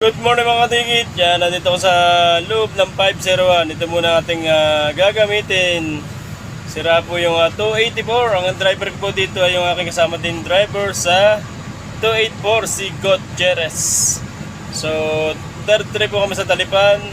Good morning mga katigit. Yan, nandito ako sa loob ng 501. Ito muna ating ah, gagamitin. Sira po yung ah, 284. Ang driver ko po dito ay yung aking kasama din driver sa 284 si Gutierrez. So, third trip po kami sa Talipan.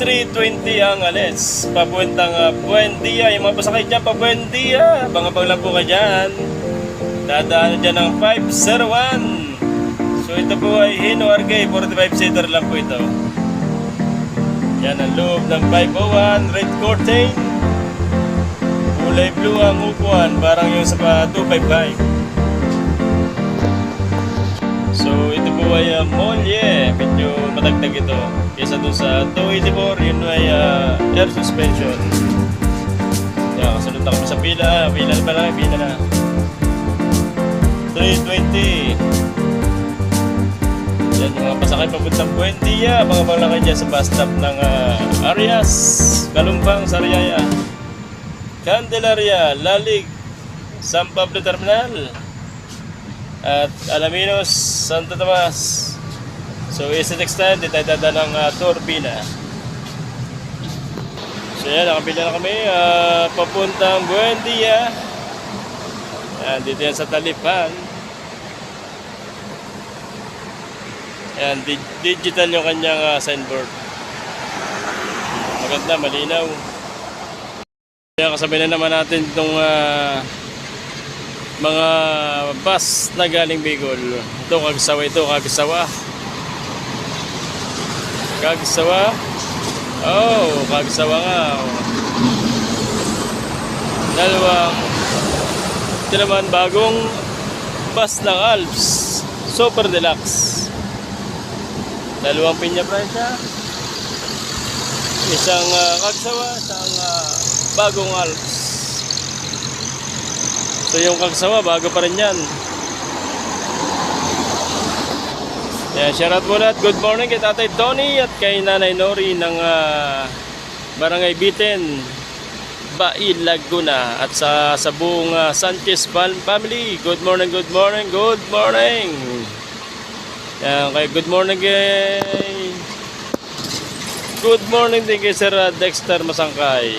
320 ang alis. Papuntang uh, Buendia. Yung mga pasakay dyan, pa Buendia. Bangabang lang po kayo dyan. Dadaan dyan ng 501. So ito po ay Hino Argay, 45-seater lang po ito. Yan ang loob ng 501, red curtain. Kulay blue ang upuan, parang yung sa pa 255. So ito po ay uh, Molye, medyo matagtag ito. Kesa dun sa 284, yun ay uh, air suspension. Yan, kasunod na kami sa pila. Pila na pala, pila na. 320. Yan mga pasakay papuntang Buendia, mga malakay dyan sa bus stop ng ah, Arias, Kalumpang, Sariaya, Candelaria, Lalig, San Pablo Terminal, at Alaminos, Santo Tomas. So, is it extend? Dito tayo dada ng uh, Turbina. So, yan, nakabila na kami. ah, papuntang Buendia. Yan, dito yan sa Talipan. Ayan, di- digital yung kanyang ah, signboard. Maganda, malinaw. Kaya kasabay na naman natin itong ah, mga bus na galing Bicol. Ito, Kagsawa ito, Kagsawa. Kagsawa. Oh, Kagsawa nga. oh. Dalawang ito naman bagong bus ng Alps. Super Deluxe. Dalawang pinya Francia. Isang uh, kagsawa, isang ah, bagong Alps. So yung kagsawa, bago pa rin yan. Yan, shoutout muna at good morning kay Tatay Tony at kay Nanay Nori ng ah, Barangay Biten, Bail, Laguna at sa, sa buong ah, Sanchez fam- family. Good morning, good morning, good morning. Yan, good morning kay Good morning din kay Sir uh, Dexter Masangkay.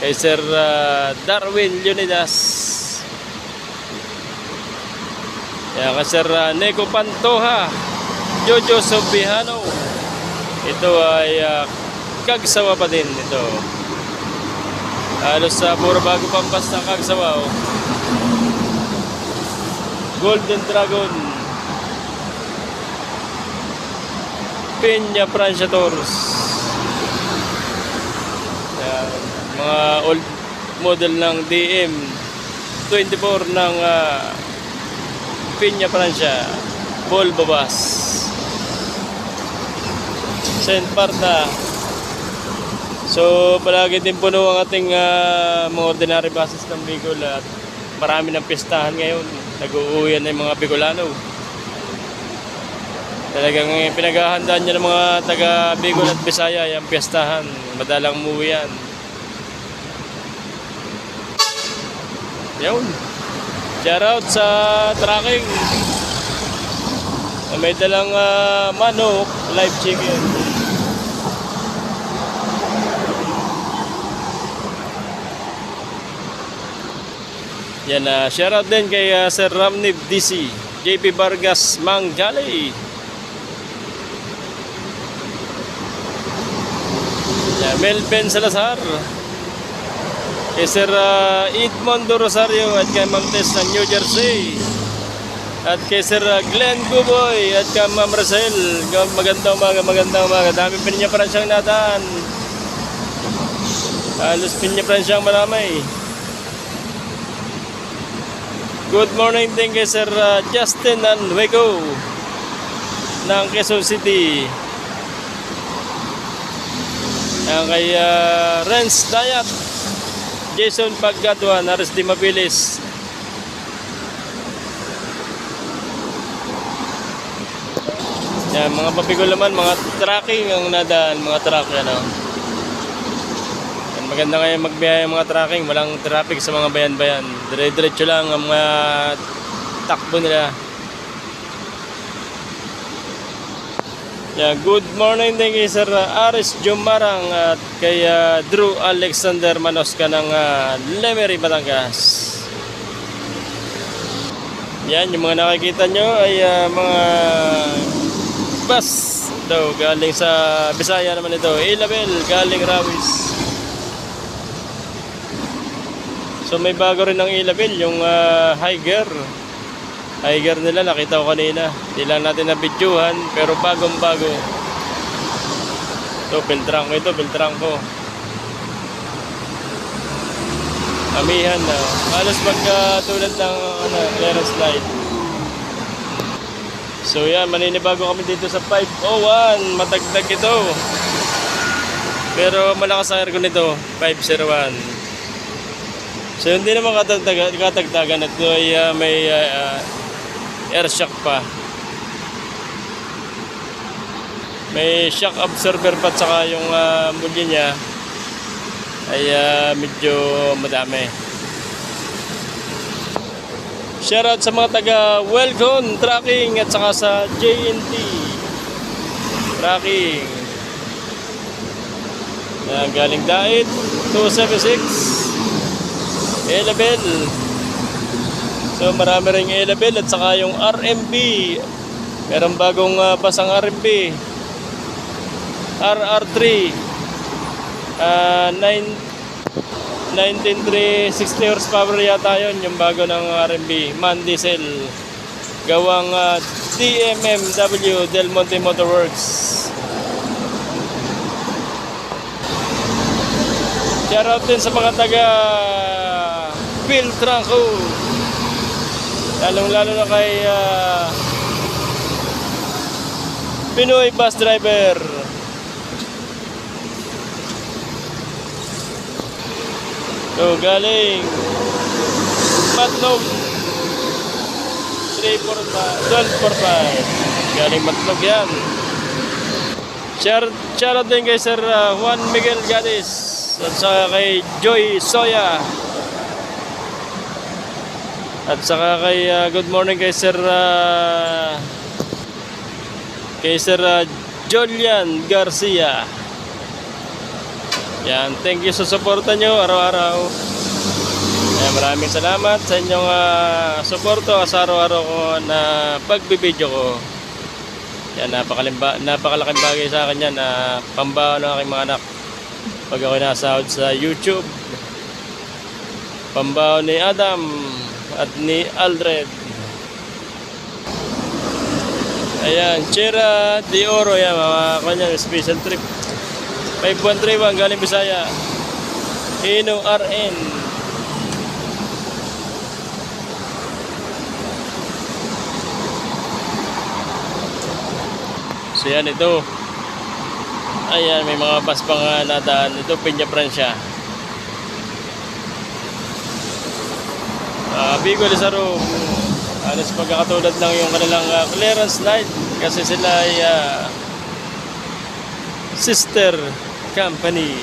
Kay Sir uh, Darwin Leonidas. Yan, kay Sir uh, Neko Pantoha. Jojo Sobihano. Ito ay uh, kagsawa pa din ito. Halos sa puro bago pampas ng kagsawa. Oh. Golden Dragon. Peña Francia Tours. Yan, mga old model ng DM 24 ng uh, Peña Francia. Volvo Bus Saint Parta So palagi din puno ang ating ah, mga ordinary buses ng Bicol at marami ng pistahan ngayon. Nag-uuwian ng mga Bicolano Talagang pinaghahandaan niya ng mga taga Bicol at Bisaya yung piyestahan. Madalang umuwi yan. Yun. Shoutout sa tracking. May dalang ah, manok, live chicken. Yan na, shoutout din kay ah, Sir Ramnib DC, JP Vargas Mangali. Yeah, Melvin Salazar. Kay Sir uh, Edmondo Rosario at kay Ma'am Tess ng New Jersey. At kay Sir uh, Glenn Guboy at kay Ma'am Rosel. Magandang umaga, magandang umaga. Dami pa rin siyang nadaan. Halos pinya pa rin siyang maramay. Good morning din kay Sir uh, Justin Anwego ng Quezon City. Ang kay uh, Renz Dayat, Jason Paggadwa, Naris Di Mabilis. Yan, mga papigol naman, mga tracking ang nadaan, mga truck, ano. Yan, maganda ngayon magbiyahe mga tracking, walang traffic sa mga bayan-bayan. Dire-diretso lang ang mga takbo nila. Yeah, good morning din kay Sir Aris Jumarang at kay uh, Drew Alexander Manosca ng uh, Lemery, Batangas. Yan, yung mga nakikita nyo ay uh, mga bus daw galing sa Bisaya naman ito. Ilabel, galing Rawis. So may bago rin ng Ilabel, yung uh, Higer. Higer nila, nakita ko kanina. Hindi lang natin na-videohan, pero bagong bago. Ito, filtrang ko ito, filtrang ko. Amihan na. Halos magka tulad ng ano, clearance light. So yan, maninibago kami dito sa 501. Matagdag ito. Pero malakas ang aircon nito, 501. So hindi naman katagdagan, katagdagan ito ay ah, may ah, air shock pa. May shock absorber pa tsaka yung uh, mulya niya ay ah, medyo madami. Shoutout sa mga taga Welcome Tracking at saka sa JNT Tracking. Yan, galing Dait 276 Elabel. So marami ring Elabel at saka yung RMB. Meron bagong uh, basang RMB. RR3. Uh, 9 19360 horsepower yata yun yung bago ng RMB man diesel gawang uh, DMMW Del Monte Motorworks shoutout din sa mga taga Phil Tranco lalong lalo na kay uh, Pinoy bus driver. So, galing Matlog. 345 1245 Galing Matlog yan. Shout, shoutout din kay Sir uh, Juan Miguel Gadis at saka kay Joy Soya at saka kay uh, good morning kay Sir uh, kay Sir uh, Jolian Garcia yan, thank you sa suporta nyo araw-araw. Yan, maraming salamat sa inyong uh, suporto sa araw-araw ko na pagbibideo ko. Yan, napakalimba, napakalaking bagay sa akin yan na pambaho ng aking mga anak. Pag ako nasahod sa YouTube. Pambaho ni Adam at ni Aldred. Ayan, Chera de Oro yan, mga kanya, special trip. 5131 galing Bisaya. Hino RN. So yan ito. Ayan, may mga bus pang uh, nadaan. Ito, Peña Francia. Uh, Bicol Isaro. Alas pagkakatulad lang yung kanilang uh, clearance light. Kasi sila ay uh, sister company.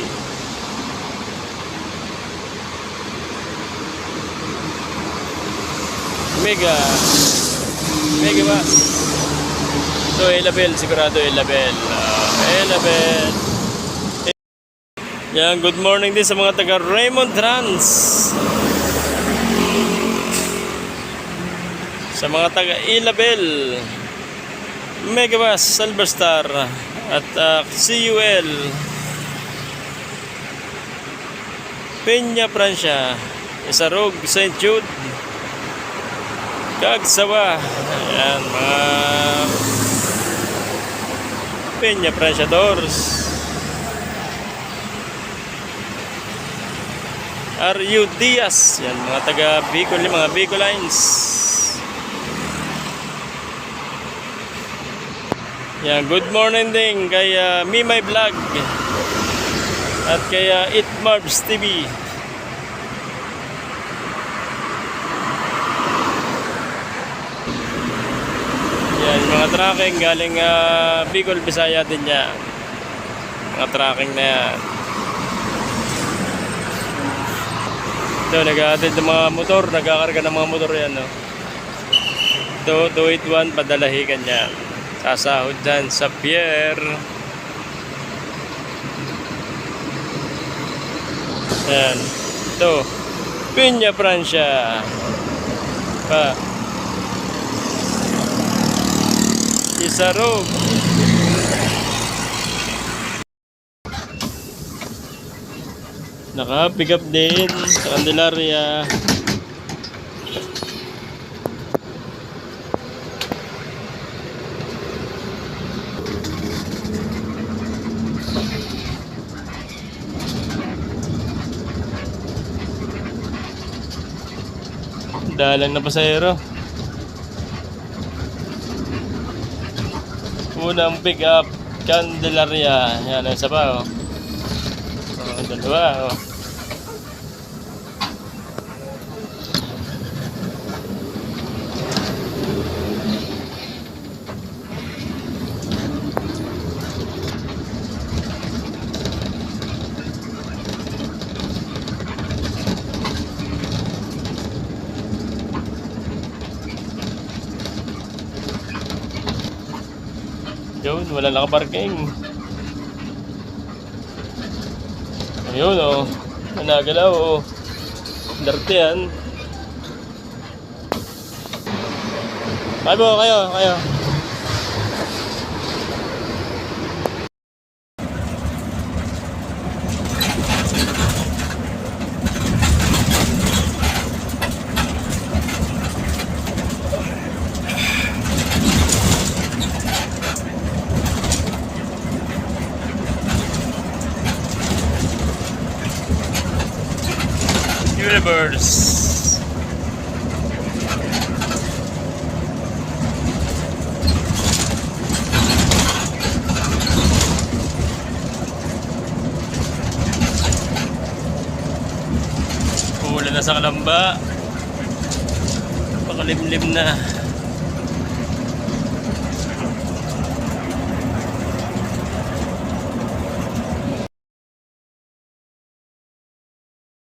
Mega. Mega ba? So, Elabel. Sigurado Elabel. Uh, Elabel. Yan, good morning din sa mga taga Raymond Trans. Sa mga taga Elabel. Megabus, Silverstar at uh, CUL Peña Francia Isarog St. Jude Kagsawa ayan mga Peña Francia Doors RU Diaz yan mga taga Bicol mga Bicol Yan, good morning din kay uh, Me My Vlog at kay uh, It Marbs TV. Yan, mga tracking galing uh, Bicol, Bisaya din yan. Mga tracking na yan. Ito, nag-aatid ng mga motor, nagkakarga ng mga motor yan, no? Ito, 281, padalahikan yan. Sasahod dyan sa pier. Yan. Ito. Pinya Francia. Pa. Isarog. Naka-pick up din sa Candelaria. Dalang na pasahero. Unang pick up, Candelaria. Yan, ang pa, oh. Oh, dalawa, oh. Yun, wala nakaparking. Ayun, oh. Managalaw, oh. Darte yan. Ay po, kayo, kayo. Universe. Ulan na sa kalamba. Pakalimlim na.